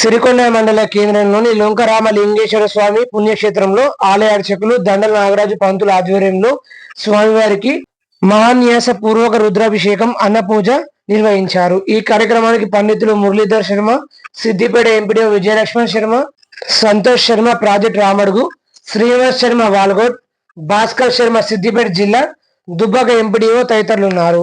సిరికొండ మండల కేంద్రంలోని లొంకరామ లింగేశ్వర స్వామి పుణ్యక్షేత్రంలో ఆలయ అర్చకులు దండల నాగరాజు పంతుల ఆధ్వర్యంలో స్వామివారికి మహాన్యాస పూర్వక రుద్రాభిషేకం అన్నపూజ నిర్వహించారు. ఈ కార్యక్రమానికి పండితులు Muralidhar Sharma Siddipet M P D Vijayalakshman Sharma Santosh Sharma project Ramadugu Srinivas Sharma Valgot Bhaskar Sharma Siddipet జిల్లా Dubbaka M P D O తదితరులు ఉన్నారు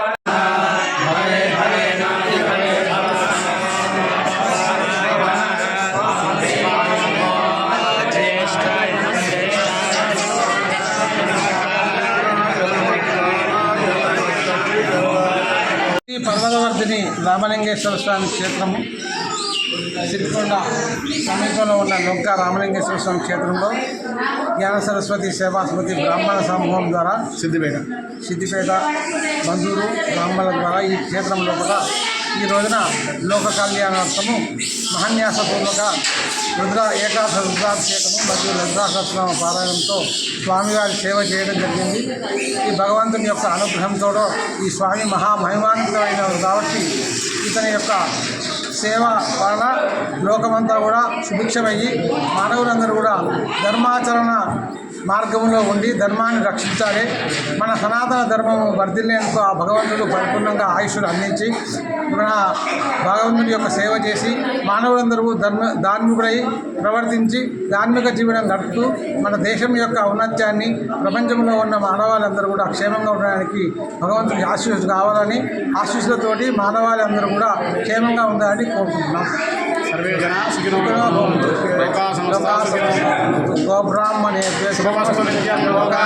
పర్వతవర్ధిని రామలింగేశ్వర స్వామి క్షేత్రము. సిరికొండ సమీపంలో ఉన్న లొంక రామలింగేశ్వర స్వామి క్షేత్రంలో జ్ఞాన సరస్వతి సేవా సమితి బ్రాహ్మణ సమూహం ద్వారా సిద్దిపేట. సిద్దిపేట బంధువులు బ్రాహ్మణుల ద్వారా ఈ క్షేత్రం లోపల ఈ రోజున లోక కళ్యాణార్థము మహాన్యాసపూర్వక రుద్ర ఏకాదశ రుద్రాభిషేకము మరియు రుద్రాసనామ పారాయణంతో స్వామివారి సేవ చేయడం జరిగింది. ఈ భగవంతుని యొక్క అనుగ్రహంతో ఈ స్వామి మహామహిమాన్వితమైన కాబట్టి ఇతని యొక్క సేవ వలన లోకమంతా కూడా సుభిక్షమయ్యి మానవులందరూ కూడా ధర్మాచరణ మార్గంలో ఉండి ధర్మాన్ని రక్షించాలి. మన సనాతన ధర్మము వర్ధిల్లేందుకు ఆ భగవంతుడు పరిపూర్ణంగా ఆయుష్ను అందించి మన భగవంతుడి యొక్క సేవ చేసి మానవులందరూ ధర్మ ధార్మికుడై ప్రవర్తించి ధార్మిక జీవనం గడుపుతూ మన దేశం యొక్క ఔన్నత్యాన్ని ప్రపంచంలో ఉన్న మానవాళ్ళందరూ కూడా క్షేమంగా ఉండడానికి భగవంతుడి ఆశీస్సు కావాలని ఆశీస్సులతోటి మానవాళిందరూ కూడా క్షేమంగా ఉండాలని కోరుకుంటున్నాం. సర్వే జన సుఖినో భవంతు లోకా